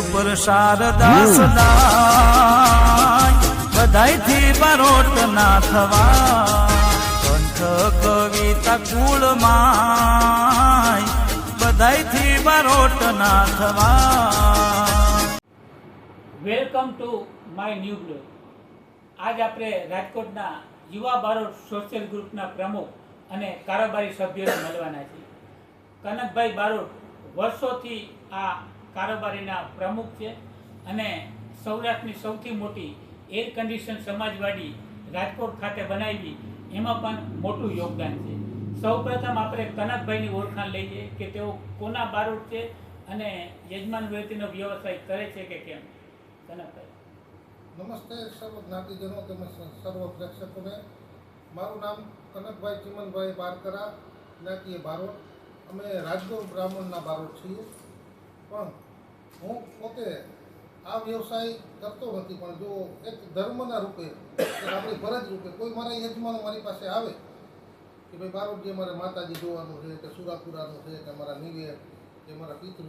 ઉપર શારદાસ બધાયથી બરોટ ના થવા કંઠ કવિતા કુળ માય બધાયથી બરોટ ના થવા welcome to my new blog. આજ આપણે રાજકોટના યુવા બારોટ સોશિયલ ગ્રુપના પ્રમુખ અને કારોબારી સભ્યોને મળવાના છીએ. કનકભાઈ બારોટ વર્ષોથી આ કારોબારીના પ્રમુખ છે અને સૌરાષ્ટ્રની સૌથી મોટી એર કન્ડિશન સમાજવાડી રાજકોટ ખાતે બનાવી એમાં પણ મોટું યોગદાન છે. સૌપ્રથમ આપણે કનકભાઈની ઓળખાણ લઈએ કે તેઓ કોના બારોટ છે અને યજમાન વૃત્તિનો વ્યવસાય કરે છે કે કેમ? કનકભાઈ. નમસ્તે સર્વ જ્ઞાતિજનો તેમજ સર્વ પ્રેક્ષકોને. મારું નામ કનકભાઈ ચિમનભાઈ બારકરા, જ્ઞાતિય બારોટ. અમે રાજગોર બ્રાહ્મણના બારોટ છીએ. પણ હું પોતે આ વ્યવસાય કરતો નથી, પણ જો એક ધર્મના રૂપે આપણી ફરજ રૂપે કોઈ મારા યજમાનો મારી પાસે આવે કે ભાઈ બારોટજી મારે માતાજી જોવાનું છે, કે સુરાપુરાનું છે, કે મારા નિવેદ, કે મારા પિતૃ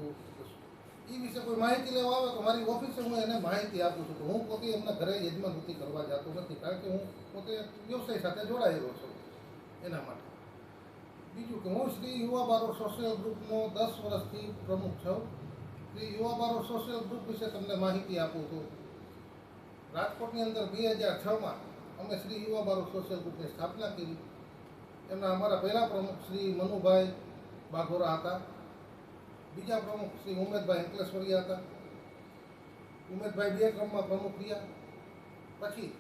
એ વિશે કોઈ માહિતી લેવા આવે તો મારી ઓફિસે હું એને માહિતી આપું છું તો હું પોતે એમના ઘરે યજમાન વૃત્તિ કરવા જતો નથી, કારણ કે હું પોતે વ્યવસાય સાથે જોડાયેલો છું એના માટે. બીજું કે હું શ્રી યુવા બારો સોશિયલ ગ્રુપનો દસ વર્ષથી પ્રમુખ છું. શ્રી યુવા બારો સોશિયલ ગ્રુપ વિશે તમને માહિતી આપું છું. રાજકોટની અંદર બે હજાર છમાં અમે શ્રી યુવા બારો સોશિયલ ગ્રુપની સ્થાપના કરી. એમના અમારા પહેલા પ્રમુખ શ્રી મનુભાઈ બાઘોરા હતા. બીજા પ્રમુખ શ્રી ઉમેદભાઈ અંકલેશ્વરિયા હતા. ઉમેદભાઈ બે ક્રમમાં પ્રમુખ રહ્યા. પછી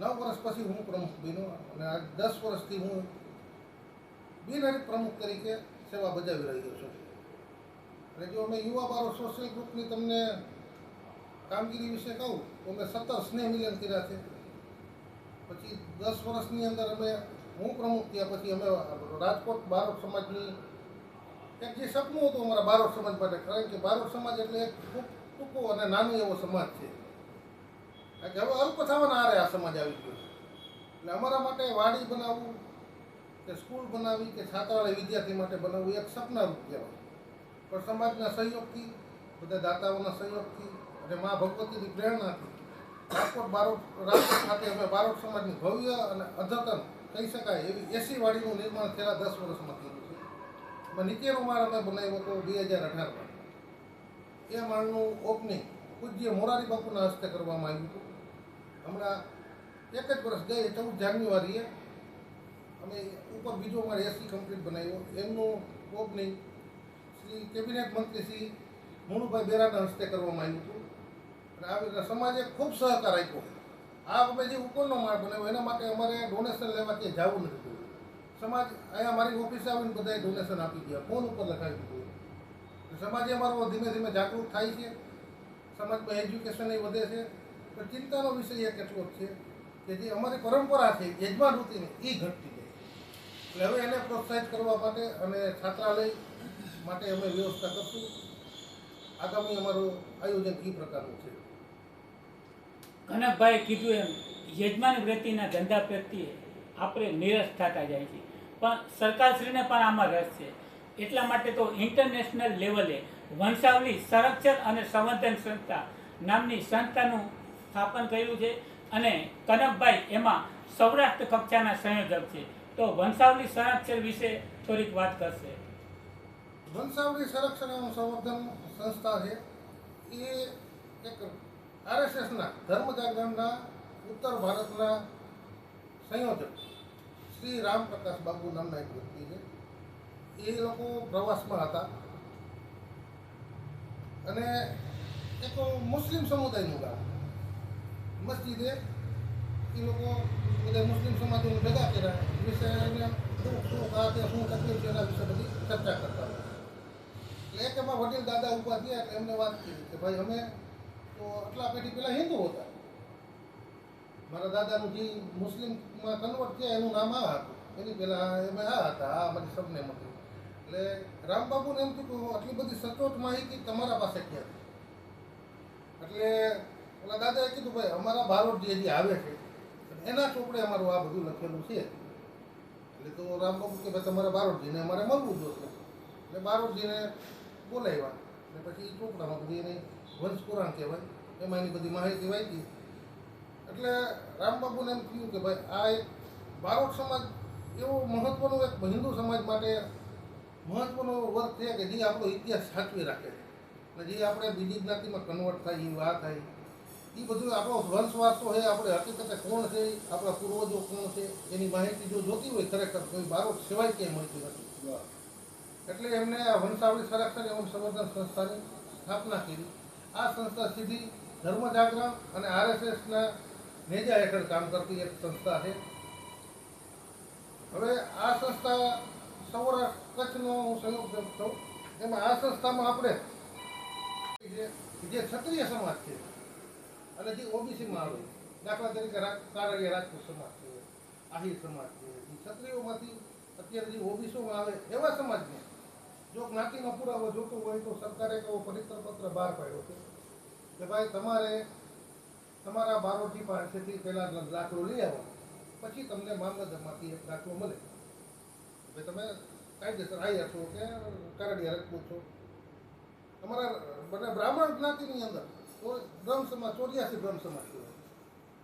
નવ વર્ષ પછી હું પ્રમુખ બન્યો અને આ દસ વર્ષથી હું બિનહરીફ પ્રમુખ તરીકે સેવા બજાવી રહ્યો છું. અને જો અમે યુવા બારો સોશિયલ ગ્રુપની તમને કામગીરી વિશે કહું, તો અમે સત્તર સ્નેહ મિલન કર્યા છે. પછી દસ વર્ષની અંદર અમે હું પ્રમુખ થયા પછી અમે રાજકોટ બારોટ સમાજની એક જે સપનું હતું અમારા બારોટ સમાજ માટે, કારણ કે બારોટ સમાજ એટલે એક ખૂબ ટૂંકો અને નાનો એવો સમાજ છે. કારણ કે હવે અલ્પ થવાના આરે આ સમાજ આવી ગયો એટલે અમારા માટે વાડી બનાવવું કે સ્કૂલ બનાવવી કે છાત્રાલય વિદ્યાર્થી માટે બનાવવું એક સપનારૂપ કહેવાય. પણ સમાજના સહયોગથી, બધા દાતાઓના સહયોગથી અને મા ભગવતીની પ્રેરણાથી રાજકોટ બારોટ, રાજકોટ ખાતે અમે બારોટ સમાજની ભવ્ય અને અદ્યતન કહી શકાય એવી એસી વાડીનું નિર્માણ છેલ્લા દસ વર્ષમાં થયું છે. નીચેનો માળ અમે બનાવ્યો હતો બે હજાર અઢારમાં. એ માળનું ઓપનિંગ પૂજ્ય મોરારી બાપુના હસ્તે કરવામાં આવ્યું હતું. હમણાં એક જ વર્ષ ગઈ ચૌદ જાન્યુઆરીએ અમે ઉપર બીજો માળ એસી કમ્પ્લીટ બનાવ્યો. એમનું ઓપનિંગ શ્રી કેબિનેટ મંત્રી શ્રી મુનુભાઈ બેરાના હસ્તે કરવામાં આવ્યું હતું. અને આવી રીતે સમાજે ખૂબ સહકાર આપ્યો. આ અમે જે ઉપરનો માળ બનાવ્યો, એના માટે અમારે ડોનેશન લેવા ત્યાં જવું નથી પડ્યું. સમાજ અહીંયા મારી ઓફિસે આવીને બધાએ ડોનેશન આપી ગયા. ફોન ઉપર લખાવી દીધું. સમાજે અમારો ધીમે ધીમે જાગૃત થાય છે. સમાજમાં એજ્યુકેશન એ વધે છે. પણ ચિંતાનો વિષય એક એટલો છે કે જે અમારી પરંપરા છે યજમાન વૃત્તિની એ ઘટતી જાય. એટલે હવે એને પ્રોત્સાહિત કરવા માટે અને છાત્રાલય માટે અમે વ્યવસ્થા કરશું. આગામી અમારું આયોજન એ પ્રકારનું છે. કનકભાઈ કીધું એમ, યજમાન વૃત્તિના ધંધા પ્રત્યે આપણે નિરસ થતા જાય છે. પણ સરકારશ્રીને પણ આમાં રસ છે. એટલા માટે તો ઇન્ટરનેશનલ લેવલે વંશાવલી સંરક્ષણ અને સંવર્ધન સંસ્થા નામની સંસ્થાનું સ્થાપન કર્યું છે અને કનકભાઈ એમાં સૌરાષ્ટ્ર કક્ષાના સંયોજક છે. તો વંશાવલી સંરક્ષણ વિશે થોડીક વાત કરશે. વંશાવલી સંરક્ષણ એવં સંવર્ધન સંસ્થા છે. એ એક આરએસએસના ધર્મ જાગરણના ઉત્તર ભારતના સંયોજક શ્રી રામપ્રકાશ બાબુ નામના એક વ્યક્તિ છે. એ લોકો પ્રવાસમાં હતા. અને એક મુસ્લિમ સમુદાયનું ગામ. મસ્જિદે એ લોકો બધા મુસ્લિમ સમાજોને ભેગા કર્યા. વિશે એને શું શું, આ શું તકલીફ છે એના વિશે બધી ચર્ચા કરતા એક એમાં વડીલ દાદા ઊભા થયા એટલે એમને વાત કરી કે ભાઈ અમે તો આટલા પેઢી પહેલાં હિન્દુ હતા. મારા દાદાનું જે મુસ્લિમમાં કન્વર્ટ થયા એનું નામ આ હતું. એની પહેલાં એમ આ હતા, આ મારી સપને હતી. એટલે રામબાબુને એમ થયું કે આટલી બધી સચોટ માહિતી તમારા પાસે ક્યાં એટલે ઓલા દાદાએ કીધું, ભાઈ, અમારા બારોટ જે આવે છે. એના ચોપડે અમારું આ બધું લખેલું છે. એટલે તો રામબાબુ કે, ભાઈ, તમારે બારોટજીને અમારે મળવું જોશે. એટલે બારોટજીને બોલાવ્યા ને પછી એ ચોપડામાં બધી એને વંશ પુરાણ કહેવાય. એમાં એની બધી માહિતી વાંચી. એટલે રામબાબુને એમ થયું કે ભાઈ, આ એક બારોટ સમાજ એવો મહત્વનો એક હિન્દુ સમાજ માટે મહત્વનો વર્ગ છે કે જે આપણો ઇતિહાસ સાચવી રાખે છે. અને જે આપણે બીજી જ્ઞાતિમાં કન્વર્ટ થાય એ વાત થાય. એ બધું આપણો વંશ વારસો છે, આપણે હકીકતે કોણ છે, આપણા પૂર્વજો કોણ છે, એની માહિતી જો જોતી હોય ખરેખર કોઈ બારોટ સિવાય ક્યાંય મળતી નથી. એટલે એમને આ વંશાવળી સંરક્ષણ એવં સંવર્ધન સંસ્થાની સ્થાપના કરી. આ સંસ્થા સીધી ધર્મ જાગરણ અને આરએસએસના નેજા હેઠળ કામ કરતી એક સંસ્થા છે. હવે આ સંસ્થા સૌરાષ્ટ્ર કચ્છનો હું સંયોગ છું. એમાં આ સંસ્થામાં આપણે જે- ક્ષત્રિય સમાજ છે, અને જે ઓબીસીમાં આવે, દાખલા તરીકે રાજ- રાજપૂત સમાજ છે, આહિર સમાજ છે ક્ષત્રિયોમાંથી અત્યારે જે ઓબીસીમાં આવે એવા સમાજને જો જ્ઞાતિનો પુરાવો જોતો હોય તો સરકારે એવો પરિસર પત્ર બહાર પાડ્યો છે કે ભાઈ તમારે તમારા બારોટી પાસેથી પહેલાં દાખલો લઈ આવો. પછી તમને મામલતદારમાંથી એક દાખલો મળે. ભાઈ તમે કાયદેસર આવ્યા છો કે કરડિયા રાજપૂત છો. તમારા બધા બ્રાહ્મણ જ્ઞાતિની અંદર તો બ્રહ્મ સમાજ ચોર્યાસી બ્રહ્મ સમાજ કહેવાય.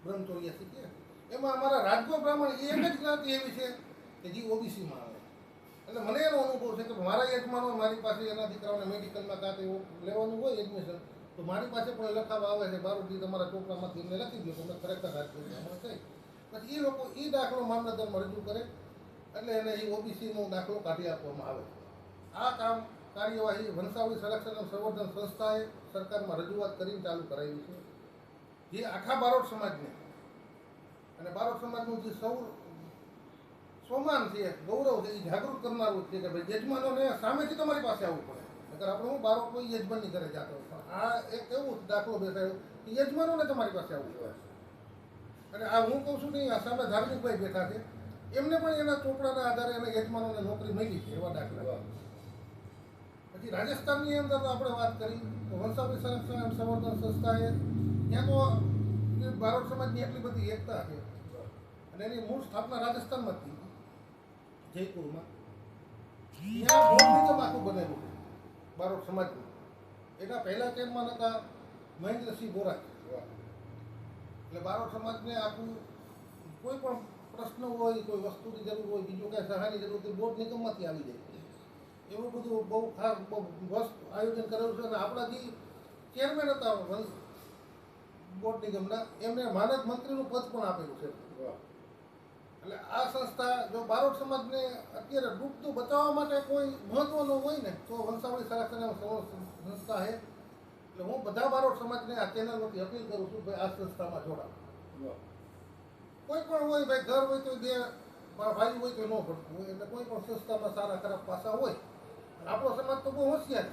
બ્રહ્મ ચોર્યાસી કે એમાં અમારા રાજગો બ્રાહ્મણ એ એક જ જ્ઞાતિ એવી છે કે જે ઓબીસીમાં આવે. એટલે મને એનો અનુભવ છે કે મારા યજમાનો મારી પાસે એના દીકરાઓને મેડિકલમાં કાં તો એવું લેવાનું હોય એડમિશન તો મારી પાસે પણ લખાવા આવે છે બારોટી તમારા ચોપડામાંથી એમને લખી દો તમને ખરેખર રાજકીય થઈ પછી એ લોકો એ દાખલો મામલતદારમાં રજૂ કરે, એટલે એને એ ઓબીસીનો દાખલો કાઢી આપવામાં આવે આ કામ કાર્યવાહી વંશાવળી સંરક્ષણ સંવર્ધન સંસ્થાએ સરકારમાં રજૂઆત કરીને ચાલુ કરાવી છે. જે આખા બારોટ સમાજને, અને બારોટ સમાજનું જે સૌ સ્વમાન છે ગૌરવ છે એ જાગૃત કરનારું છે કે ભાઈ યજમાનોને સામેથી તમારી પાસે આવવું પડે. નકર આપણે હું બારો કોઈ યજમાનની ઘરે જતો પણ આ એક એવું દાખલો બેસાયો કે યજમાનોને તમારી પાસે આવવું પડે. અને આ હું કહું છું નહીં આ સામે ધાર્મિકભાઈ બેઠા છે, એમને પણ એના ચોપડાના આધારે એને યજમાનોને નોકરી મળી છે, એવા દાખલા. પછી રાજસ્થાનની અંદર આપણે વાત કરી, તો વંશાવળી સંરક્ષણ સંવર્ધન સંસ્થાએ ત્યાં તો બારોટ સમાજની એટલી બધી એકતા છે. અને એની મૂળ સ્થાપના રાજસ્થાનમાં થઈ. જયપુરમાં. ત્યાં નિગમ આખું બનેલું છે બારોટ સમાજનું એના પહેલા ચેરમાન હતા મહેન્દ્રસિંહ બોરા. એટલે બારોટ સમાજને આખું કોઈ પણ પ્રશ્ન હોય, કોઈ વસ્તુની જરૂર હોય, બીજું કાંઈ સહાયની જરૂર હોય બોર્ડ નિગમમાંથી આવી જાય. એવું બધું બહુ ખાસ મસ્ત આયોજન કરેલું છે અને આપણા જે ચેરમેન હતા બોર્ડ નિગમના, એમને માનદ મંત્રીનું પદ પણ આપેલું છે. એટલે આ સંસ્થા જો બારોટ સમાજને અત્યારે ડૂબતું બચાવવા માટે કોઈ મહત્વનું હોય ને, તો વંશાવળી સંરક્ષણ સંસ્થા છે. એટલે હું બધા બારોટ સમાજને આ ચેનલમાંથી અપીલ કરું છું ભાઈ આ સંસ્થામાં જોડાવ કોઈ પણ હોય ભાઈ, ઘર હોય તો બે ભાઈ હોય તો ન ભરતું હોય. એટલે કોઈ પણ સંસ્થામાં સારા ખરાબ પાસા હોય આપણો સમાજ તો બહુ હોશિયાર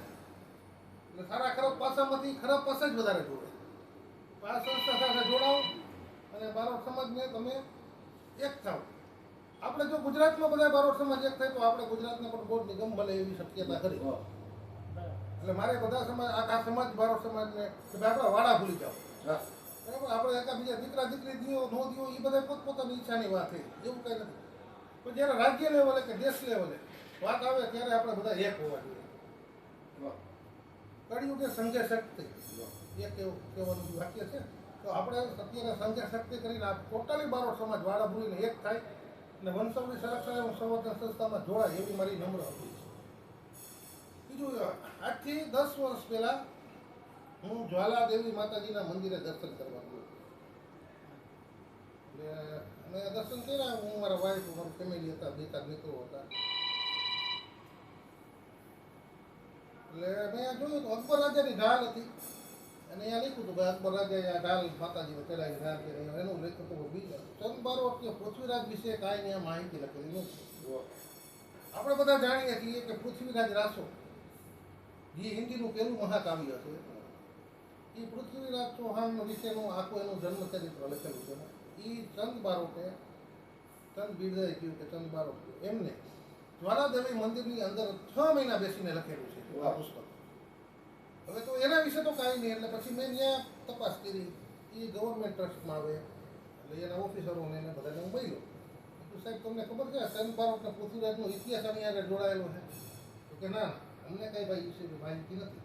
એટલે સારા ખરાબ પાસામાંથી ખરાબ પાસા જ વધારે જોડે આ સંસ્થા સાથે જોડાવ અને બારોટ સમાજને તમે એક થાવ. આપણે જો ગુજરાતમાં બધા બારોટ સમાજ એક થાય તો આપણે ગુજરાતને પણ બહુ નિગમ મળે એવી શક્યતા કરી એટલે મારે બધા સમાજ આખા સમાજ બારોટ સમાજને કે ભાઈ આપણા વાડા ભૂલી જાઓ. બરાબર? આપણે એકા બીજા દીકરા દીકરી દીઓ નો દીઓ એ બધા પોતપોતાની ઈચ્છાની વાત છે. એવું કંઈ નથી. પણ જ્યારે રાજ્ય લેવલે કે દેશ લેવલે વાત આવે ત્યારે આપણે બધા એક હોવા જોઈએ. કળિયુગ કે સંઘે શક્તિ એક એવું કહેવાનું વાક્ય છે. તો આપણે સત્યને સંજય શક્તિ કરીને આ ટોટલી બારો સમાજ વાળા ભૂલીને એક થાય અને વંશાવળી સંરક્ષણ એવું સંવર્ધન સંસ્થામાં જોડાય એવી મારી નમ્ર અપીલ છે. બીજું આજથી દસ વર્ષ પહેલાં હું જ્વાલાદેવી માતાજીના મંદિરે દર્શન કરવા ગયો. અમે દર્શન કર્યા, હું મારા વાઈફ મારી ફેમિલી હતા, બે ચાર મિત્રો હતા. એટલે મેં જોયું તો અકબર રાજાની ઢાલ હતી. અને અહીંયા લખ્યું હતું ભાઈ અકબર આ ઢાલ માતાજીને ચડાવી ઢાલ કરી એનું લખ્યું બીજા. ચંદ ચંદબારો કે પૃથ્વીરાજ વિશે કાંઈ ત્યાં માહિતી લખેલી નથી આપણે બધા જાણીએ છીએ કે પૃથ્વીરાજ રાસો, જે હિન્દીનું પહેલું મહાકાવ્ય છે. એ પૃથ્વીરાજ ચૌહાણ વિશેનું આખું એનું જન્મચરિત્ર લખેલું છે. એ ચંદ બારોટે, ચંદ બિરદાએ કહ્યું કે ચંદ બારોટ એમને જ્વાલાદેવી મંદિરની અંદર છ મહિના બેસીને લખેલું છે આ પુસ્તક. હવે તો એના વિશે તો કાંઈ નહીં, એટલે પછી મેં ત્યાં તપાસ કરી. એ ગવર્મેન્ટ ટ્રસ્ટમાં આવે. એટલે એના ઓફિસરોને એને બધાને હું મળ્યો તો સાહેબ, તમને ખબર છે ચંદ બારોટને પૃથ્વીરાજનો ઇતિહાસ આની આગળ જોડાયેલો છે. તો કે, ના અમને કાંઈ ભાઈ વિશે માહિતી નથી.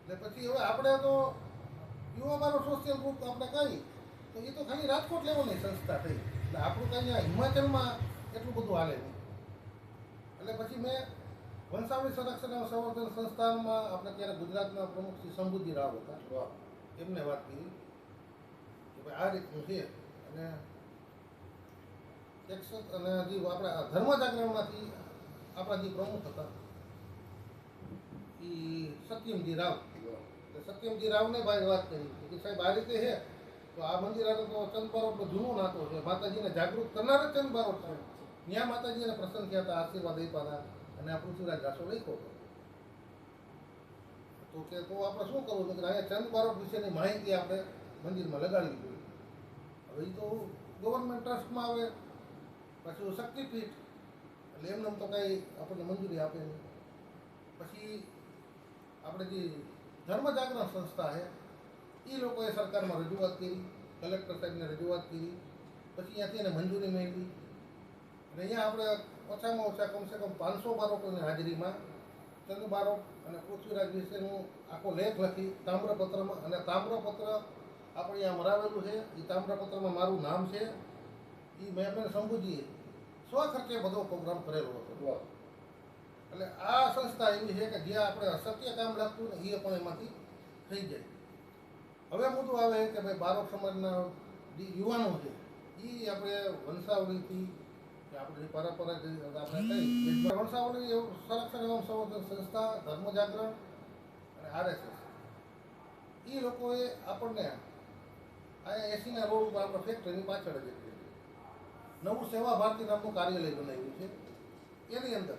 એટલે પછી હવે આપણે તો યુવા મારો સોશિયલ ગ્રુપ આપણે કહી તો એ તો ખાલી રાજકોટ લેવલની સંસ્થા થઈ. એટલે આપણું કાંઈ હિમાચલમાં એટલું બધું હાલે નહીં. એટલે પછી મેં વંશાવળી સંરક્ષણ અને સંવર્ધન સંસ્થાનમાં આપણે ત્યારે ગુજરાતના પ્રમુખ શ્રી શંભુજી રાવ હતા. એમને વાત કરી કે ભાઈ આ રીતનું છે. અને અને જે આપણા ધર્મ જાગરણમાંથી આપણા જે પ્રમુખ હતા એ સત્યમજી રાવ. સત્યમજી રાવને ભાઈ વાત કરી કે સાહેબ આ રીતે છે? તો આ મંદિર આગળ તો ચંદ બારોટનો જૂનો નાતો છે. માતાજીને જાગૃત કરનાર જ ચંદ છે. ત્યાં માતાજીને પ્રસન્ન થયા હતા, આશીર્વાદ આપ્યા હતા. અને આ પૃથ્વીરાજ રાસો લખ્યો તો કે તો આપણે શું કરવું? તો કે અહીંયા ચંદ બારોટ વિશેની માહિતી આપણે મંદિરમાં લગાડવી જોઈએ. હવે એ તો ગવર્મેન્ટ ટ્રસ્ટમાં આવે, પછી શક્તિપીઠ. એટલે એમને એમ તો કાંઈ આપણને મંજૂરી આપે નહીં. પછી આપણે જે ધર્મ જાગરણ સંસ્થા છે એ લોકોએ સરકારમાં રજૂઆત કરી, કલેક્ટર સાહેબને રજૂઆત કરી, પછી ત્યાંથી એને મંજૂરી મેળવી. અને અહીંયા આપણે ઓછામાં ઓછા કમસે કમ પાંચસો બાળકોની હાજરીમાં ચંદુ બારોટ અને પૃથ્વીરાજ વિશેનું આખો લેખ લખી તામ્રપત્રમાં અને તામ્રપત્ર આપણે અહીંયા મરાવેલું છે. એ તામ્રપત્રમાં મારું નામ છે. એ મેં પણ શંભુજીએ સ્વખર્ચે બધો પ્રોગ્રામ કરેલો હતો. એટલે આ સંસ્થા એવી છે કે જ્યાં આપણે અસત્ય કામ લાગતું ને એ પણ એમાંથી થઈ જાય. હવે મુદ્દો આવે કે ભાઈ બાળક સમાજના જે યુવાનો છે. એ આપણે વંશાવળીથી કે આપણે કઈ વંશાવળી એવું સંરક્ષણ એવં સંસ્થા, ધર્મ જાગરણ અને આરએસએસ એ લોકોએ આપણને આ એસીના રોડ ઉપર આપણે ફેક્ટરીની પાછળ જ નવું સેવા ભારતી નામનું કાર્યાલય બનાવ્યું છે. એની અંદર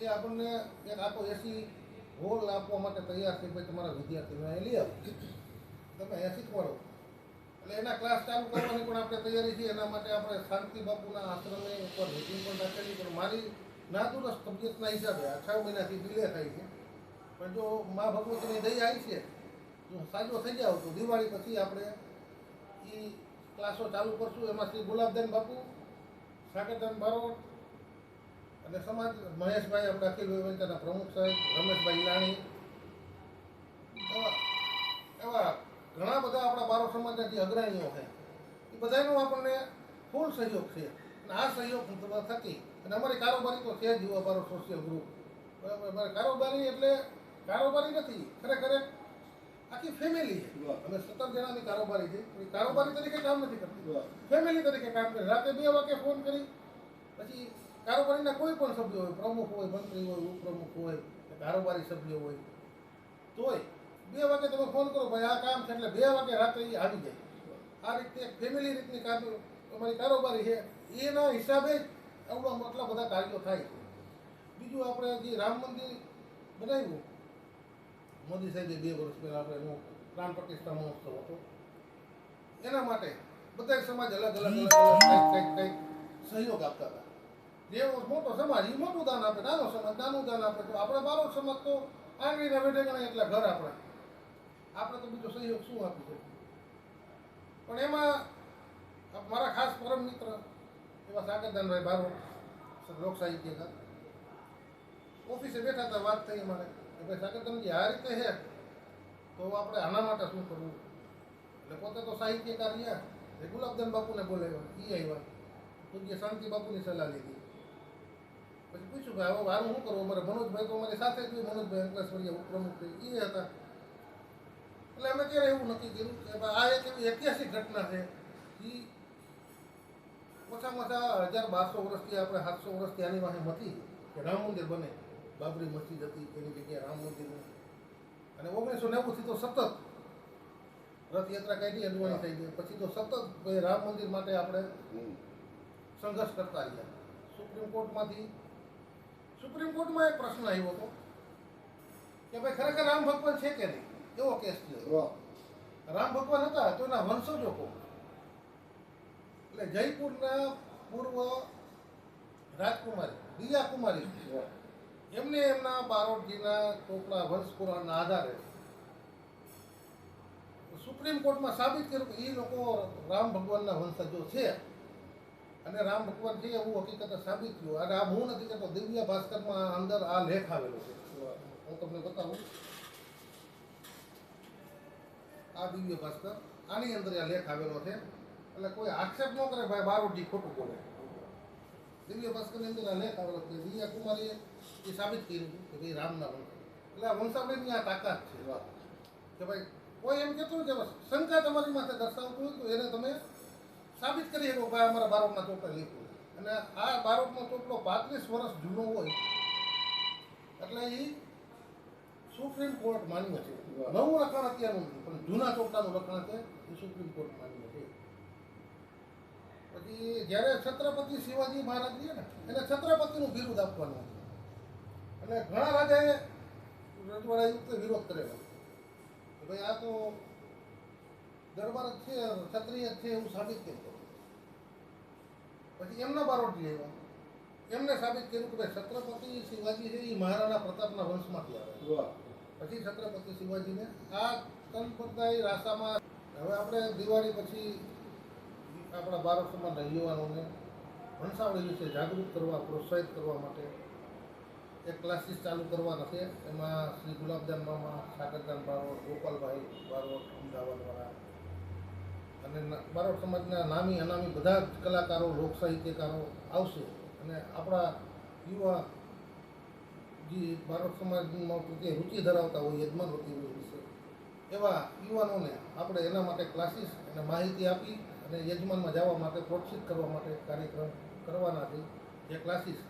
એ આપણને એક આખો એસી હોલ આપવા માટે તૈયાર છે ભાઈ તમારા વિદ્યાર્થીઓને લઈ આવો. તમે એસી શીખવાડો એટલે એના ક્લાસ ચાલુ કરવાની પણ આપણે તૈયારી છે એના માટે આપણે શાંતિ બાપુના આશ્રમે એકવાર મિટિંગ પણ રાખેલી. પણ મારી નાદુરસ્ત તબિયતના હિસાબે આ છ મહિનાથી ડિલે થાય છે. પણ જો મા ભગવતીની દયા આવી છે, જો સાજો થઈ જાવ તો દિવાળી પછી આપણે એ ક્લાસો ચાલુ કરશું. એમાં શ્રી ગુલાબદાન બાપુ, સાગરદાન બારોટ અને સમાજ, મહેશભાઈ આપણા અખિલ વહીવટના પ્રમુખ સાહેબ, રમેશભાઈ ઈલાણી એવા એવા ઘણા બધા આપણા બારો સમાજના જે અગ્રણીઓ છે એ બધાનો આપણને ફૂલ સહયોગ છે. અને આ સહયોગ થકી અને અમારી કારોબારી તો છે જ યુવા બારો સોશિયલ ગ્રુપ બરાબર? અમારે કારોબારી એટલે કારોબારી નથી ખરેખર આખી ફેમિલી છે. અમે સત્તર જણાની કારોબારી છે એ કારોબારી તરીકે કામ નથી કરતી. ફેમિલી તરીકે કામ કરે. રાતે બે વાગે ફોન કરી પછી કારોબારીના કોઈ પણ સભ્યો હોય પ્રમુખ હોય મંત્રી હોય ઉપપ્રમુખ હોય કારોબારી સભ્ય હોય તોય બે વાગે તમે ફોન કરો, ભાઈ, આ કામ છે. એટલે બે વાગે રાત્રે એ આવી જાય. આ રીતે એક ફેમિલી રીતની કામ અમારી કારોબારી છે. એના હિસાબે જ આવડા આટલા બધા કાર્યો થાય છે. બીજું આપણે જે રામ મંદિર બનાવ્યું, મોદી સાહેબે બે વર્ષ પહેલાં આપણે એનો પ્રાણ પ્રતિષ્ઠા મહોત્સવ હતો. એના માટે બધા સમાજ અલગ અલગ અલગ અલગ, કંઈક કંઈક કંઈક સહયોગ આપતા હતા. જે મોટો સમાજ એ મોટું દાન આપે, નાનો સમાજ, નાનું દાન આપે. તો આપણે બારો સમાજ તો આંગળીના વેઢે એટલે ઘર આપણે. આપણે તો બીજો સહયોગ શું આપી શકીએ? પણ એમાં મારા ખાસ પરમ મિત્ર એવા સાગરદાનભાઈ બારો લોક સાહિત્યકાર ઓફિસે બેઠા હતા, વાત થઈ અમારે. કે ભાઈ, સાગરદાનજી, આ રીતે હે? તો આપણે આના માટે શું કરવું? એટલે પોતે તો સાહિત્યકાર રહ્યા. એ ગુલાબદાન બાપુને બોલાવ્યા. એ આવ્યા. તો કે શાંતિ બાપુની સલાહ લીધી. પછી પૂછ્યું ભાઈ હવે વારું શું કરવું? અમારે મનોજભાઈ તો અમારી સાથે જ મનોજભાઈ અંકલેશ્વરીયા ઉપપ્રમુખ એ હતા. એટલે અમે ત્યારે એવું નક્કી કર્યું કે આ એક એવી ઐતિહાસિક ઘટના છે. એ ઓછામાં ઓછા હજાર બારસો વર્ષથી આપણે સાતસો વર્ષથી આની પાસે મથી કે રામ મંદિર બને. બાબરી મસ્જિદ હતી એની જગ્યાએ રામ મંદિર અને ઓગણીસો નેવુંથી તો સતત રથયાત્રા કાઢી અજવાણી થઈ ગઈ. પછી તો સતત રામ મંદિર માટે આપણે સંઘર્ષ કરતા રહ્યા. સુપ્રીમ કોર્ટમાંથી સુપ્રીમ કોર્ટમાં એક પ્રશ્ન આવ્યો હતો કે ભાઈ ખરેખર રામ ભગવાન છે કે નહીં? એવો કેસ થયો. રામ ભગવાન હતા તો એના વંશજો કહો એટલે જયપુરના પૂર્વ રાજકુમારી દિયા કુમારી એમને એમના બારોટજીના ટોપલા વંશ પુરાણના આધારે સુપ્રીમ કોર્ટમાં સાબિત કર્યું કે એ લોકો રામ ભગવાનના વંશજો છે. અને રામ ભગવાન છે એવું હકીકત સાબિત થયું અને આ હું નથી કહેતો દિવ્ય ભાસ્કરમાં અંદર આ લેખ આવેલો છે. હું તમને બતાવું. આ દિવ્ય ભાસ્કર આની અંદર આ લેખ આવેલો છે. એટલે કોઈ આક્ષેપ ન કરે ભાઈ બારોટજી ખોટું બોલે. દિવ્ય ભાસ્કરની અંદર આ લેખ આવેલો છે. દિવ્યા કુમારીએ એ સાબિત કર્યું કે ભાઈ રામના વંશ એટલે આ વંશાવલીની આ તાકાત છે. વાત. કે ભાઈ કોઈ એમ કહેતું કે શંકા તમારી માથે દર્શાવતું હોય તો એને તમે સાબિત કરી શકો ભાઈ અમારા બારોટના ચોપડે લીધું અને આ બારોટનો ચોપડો પાંત્રીસ વર્ષ જૂનો હોય એટલે એ સુપ્રીમ કોર્ટ માન્ય છે નવું લખાણ અત્યારનું પણ જૂના ચોપડાનું લખાણ છે, એ સુપ્રીમ કોર્ટ માન્ય છે પછી જ્યારે છત્રપતિ શિવાજી મહારાજ છે ને, એને છત્રપતિનું બિરુદ આપવાનું હતું. અને ઘણા રાજાએ રજવાડાયુક્ત વિરોધ કરેલો. ભાઈ આ તો દરબાર જ છે, ક્ષત્રિય જ છે એવું સાબિત કેમ કરો પછી એમના બારોટજી આવ્યા. એમને સાબિત કર્યું કે ભાઈ છત્રપતિ શિવાજી છે, એ મહારાણા પ્રતાપના વંશમાંથી આવે. પછી છત્રપતિ શિવાજીને આ તનપતભાઈ રાસામાં હવે આપણે દિવાળી પછી આપણા ભારત સમાજના યુવાનોને ભણસાવડી વિશે જાગૃત કરવા, પ્રોત્સાહિત કરવા માટે. એક ક્લાસીસ ચાલુ કરવાના છે. એમાં શ્રી ગુલાબજાન મામા, સાગરદાન બારોટ, ગોપાલભાઈ બારોટ અમદાવાદવાળા અને બારોટ સમાજના નામી, અનામી બધા જ કલાકારો લોક સાહિત્યકારો આવશે. અને આપણા યુવા જે બારોટ સમાજમાં પ્રત્યે રુચિ ધરાવતા હોય યજમાન વતી વિશે એવા યુવાનોને આપણે એના માટે ક્લાસીસ અને માહિતી આપી અને યજમાનમાં જવા માટે પ્રોત્સાહિત કરવા માટે કાર્યક્રમ કરવાના છે, જે ક્લાસીસ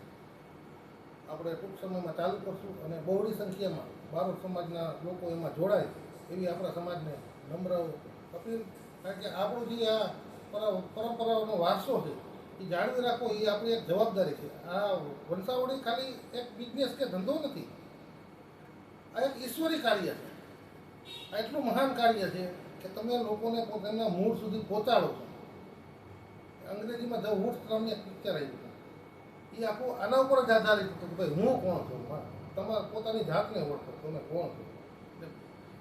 આપણે ટૂંક સમયમાં ચાલુ કરશું અને બહોળી સંખ્યામાં બારોટ સમાજના લોકો એમાં જોડાય એવી આપણા સમાજને નમ્ર અપીલ. કારણ કે આપણું જે આ પરંપરાઓનો વારસો છે એ જાળવી રાખવો એ આપણી એક જવાબદારી છે. આ વંશાવળી ખાલી એક બિઝનેસ કે ધંધો નથી. આ એક ઈશ્વરી કાર્ય છે. આ એટલું મહાન કાર્ય છે કે તમે લોકોને પોતાના મૂળ સુધી પહોંચાડો છો. અંગ્રેજીમાં ધ વુડ્સ નામની એક પિક્ચર આવ્યું હતું. એ આખું આના ઉપર જ આધારિત હતું કે ભાઈ હું કોણ છું? તમારા પોતાની જાતને ઓળખો, તમે કોણ છો?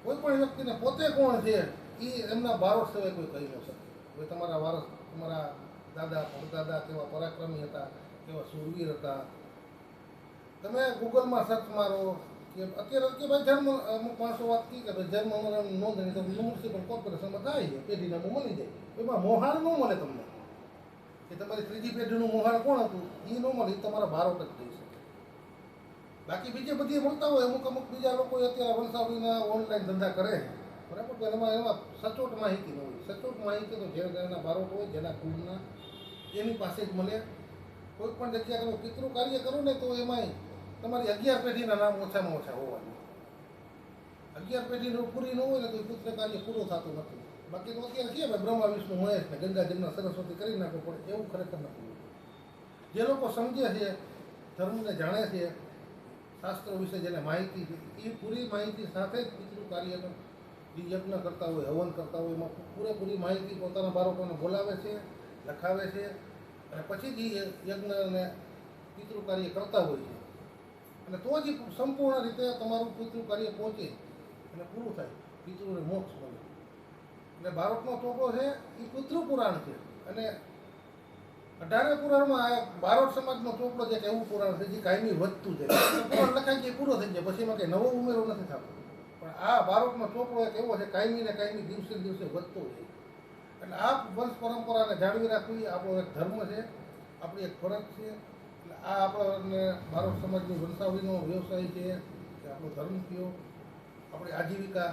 કોઈ પણ વ્યક્તિને પોતે કોણ છે એ એમના બારોટ સિવાય કોઈ કહી ન શકે. તમારા વારસ, તમારા દાદા પરદાદા કેવા પરાક્રમી હતા કેવા સુરવીર હતા. તમે ગૂગલમાં સર્ચ મારો કે અત્યારે કે ભાઈ જન્મ, અમુક માણસો વાત કહી કે ભાઈ જન્મ મરણ નોંધણી તો મ્યુનિસિપલ કોર્પોરેશનમાં થાય પેઢીને મળી જાય. એમાં મોહાર ન મળે તમને. કે તમારી ત્રીજી પેઢીનું મોહાર કોણ હતું? એ ન મળે એ તમારા ભારત જ થઈ શકે. બાકી બીજે બધી મળતા હોય, અમુક અમુક બીજા લોકો અત્યારે વંશાવળીના ઓનલાઈન ધંધા કરે એમાં એમાં સચોટ માહિતી ન હોય. સચોટ માહિતી તો જે જેના બાળકો હોય, જેના કુળના એની પાસે જ મળે. કોઈ પણ જગ્યા તમે પિતૃ કાર્ય કરો ને તો એમાંય તમારી અગિયાર પેઢીના નામ ઓછામાં ઓછા હોવા જોઈએ અગિયાર પેઢી પૂરી ન હોય ને તો પુત્ર કાર્ય પૂરું થતું નથી. બાકી તો અત્યારે કે ભાઈ બ્રહ્મા, વિષ્ણુ, મહેશ ને ગંગા, જમના, સરસ્વતી કરી નાખો, પણ એવું ખરેખર નથી જે લોકો સમજે છે, ધર્મને જાણે છે, શાસ્ત્રો વિશે જેને માહિતી છે, એ પૂરી માહિતી સાથે જ પિતૃ કાર્યનો યજ્ઞ કરતા હોય, હવન કરતા હોય, એમાં પૂરેપૂરી માહિતી પોતાના બાળકોને બોલાવે છે, લખાવે છે અને પછી જ એ યજ્ઞ અને પિતૃ કાર્ય કરતા હોય છે. અને તો જ સંપૂર્ણ રીતે તમારું પિતૃ કાર્ય પહોંચે અને પૂરું થાય, પિતૃને મોક્ષ મળે. એટલે ભારતનો ચોપડો છે એ પિતૃ પુરાણ છે. અને અઢારે પુરાણમાં આ બારોટ સમાજનો ચોપડો છે, કે એવું પુરાણ છે, જે કાયમી વધતું છે પુરાણ લખાય છે પૂરો થઈ જાય. પછી એમાં કંઈ નવો ઉમેરો નથી થતો. આ બારોટનો ચોપડો એક એવો છે, કાયમી ને કાયમી દિવસે દિવસે વધતો જાય. એટલે આ વંશ પરંપરાને જાળવી રાખવી આપણો એક ધર્મ છે, આપણી એક ફરજ છે. એટલે આ આપણને ભારત સમાજની વંશાવળીનો વ્યવસાય છે આપણો ધર્મ કયો આપણી આજીવિકા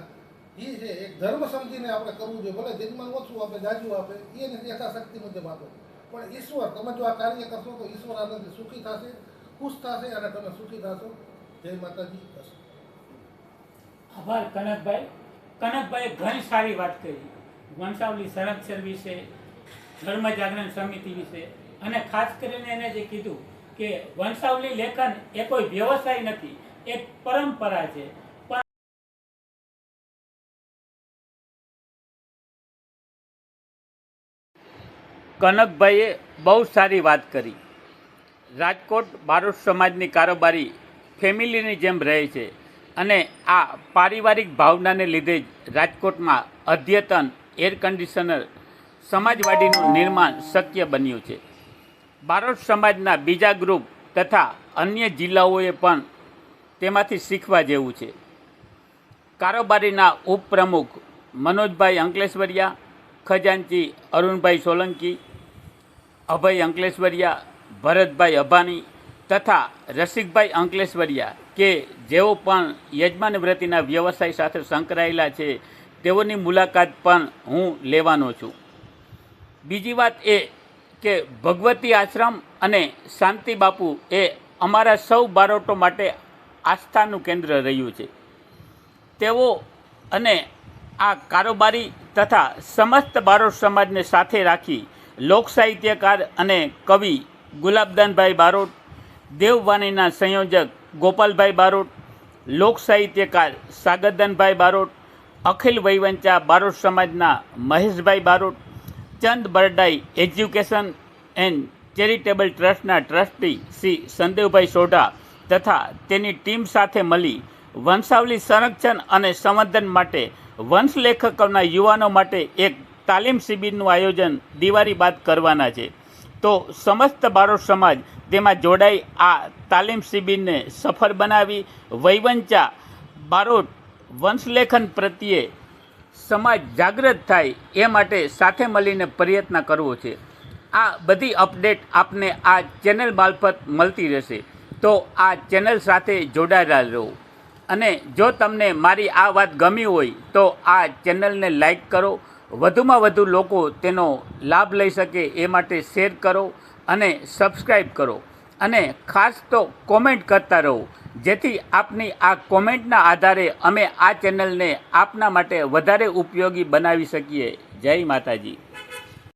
એ છે, એક ધર્મ સમજીને આપણે કરવું જોઈએ. ભલે જજમાન ઓછું આપે, જાજુ આપે એને યથાશક્તિ મુજબ આપો પણ ઈશ્વર, તમે જો આ કાર્ય કરશો તો ઈશ્વર આનંદથી સુખી થશે, ખુશ થશે અને તમે સુખી થશો. જય માતાજી થશે આભાર કનકભાઈ? કનકભાઈએ ઘણી સારી વાત કરી. વંશાવલી સંરક્ષણ વિશે, ધર્મ જાગરણ સમિતિ વિશે અને ખાસ કરીને એને જે કીધું કે વંશાવલી લેખન એ કોઈ વ્યવસાય નથી એક પરંપરા છે. કનકભાઈએ બહુ સારી વાત કરી. રાજકોટ બારોટ સમાજની કારોબારી ફેમિલીની જેમ રહે છે. અને આ પારિવારિક ભાવનાને લીધે જ રાજકોટમાં અદ્યતન એર કન્ડિશનર સમાજવાડીનું નિર્માણ શક્ય બન્યું છે. બારોટ સમાજના બીજા ગ્રુપ તથા અન્ય જિલ્લાઓએ પણ તેમાંથી શીખવા જેવું છે. કારોબારીના ઉપપ્રમુખ મનોજભાઈ અંકલેશ્વરિયા, ખજાનચી અરુણભાઈ સોલંકી, અભય અંકલેશ્વરિયા, ભરતભાઈ અભાની તથા રસિકભાઈ અંકલેશ્વરિયા કે જેઓ પણ યજમાન વ્રતિના વ્યવસાય સાથે સંકળાયેલા છે, તેઓની મુલાકાત પણ હું લેવાનો છું. બીજી વાત એ કે ભગવતી આશ્રમ અને શાંતિ બાપુ એ અમારા સૌ બારોટો માટે આસ્થાનું કેન્દ્ર રહ્યું છે. તેઓ અને આ કારોબારી તથા સમસ્ત બારોટ સમાજને સાથે રાખી લોક સાહિત્યકાર અને કવિ ગુલાબદાનભાઈ બારોટ, દેવવાણીના સંયોજક ગોપાલભાઈ બારોટ, લોક સાહિત્યકાર સાગરદાનભાઈ બારોટ, અખિલ વૈવંચા બારોટ સમાજના Maheshbhai Barot, Chand Bardai education and charitable ટ્રસ્ટના ટ્રસ્ટી શ્રી સંદેવભાઈ સોઢા તથા તેની ટીમ સાથે મળી વંશાવલી સંરક્ષણ અને સંવર્ધન માટે વંશ લેખકોના યુવાનો માટે એક તાલીમ શિબિરનું આયોજન દિવાળી બાદ કરવાના છે. તો સમસ્ત બારોટ સમાજ તેમાં જોડાઈ આ તાલીમ શિબિરને સફળ બનાવી વૈવંચા બારોટ વંશલેખન પ્રત્યે સમાજ જાગૃત થાય એ માટે સાથે મળીને પ્રયત્ન કરવો છે. આ બધી અપડેટ આપને આ ચેનલ મારફત મળતી રહેશે. તો આ ચેનલ સાથે જોડાયેલા રહો. અને જો તમને મારી આ વાત ગમી હોય તો આ ચેનલને લાઈક કરો. વધુમાં વધુ લોકો તેનો લાભ લઈ શકે એ માટે શેર કરો. અને સબસ્ક્રાઈબ કરો. અને ખાસ તો કોમેન્ટ કરતા રહો. જેથી આપની આ કોમેન્ટના આધારે અમે આ ચેનલને આપના માટે વધારે ઉપયોગી બનાવી શકીએ. જય માતાજી.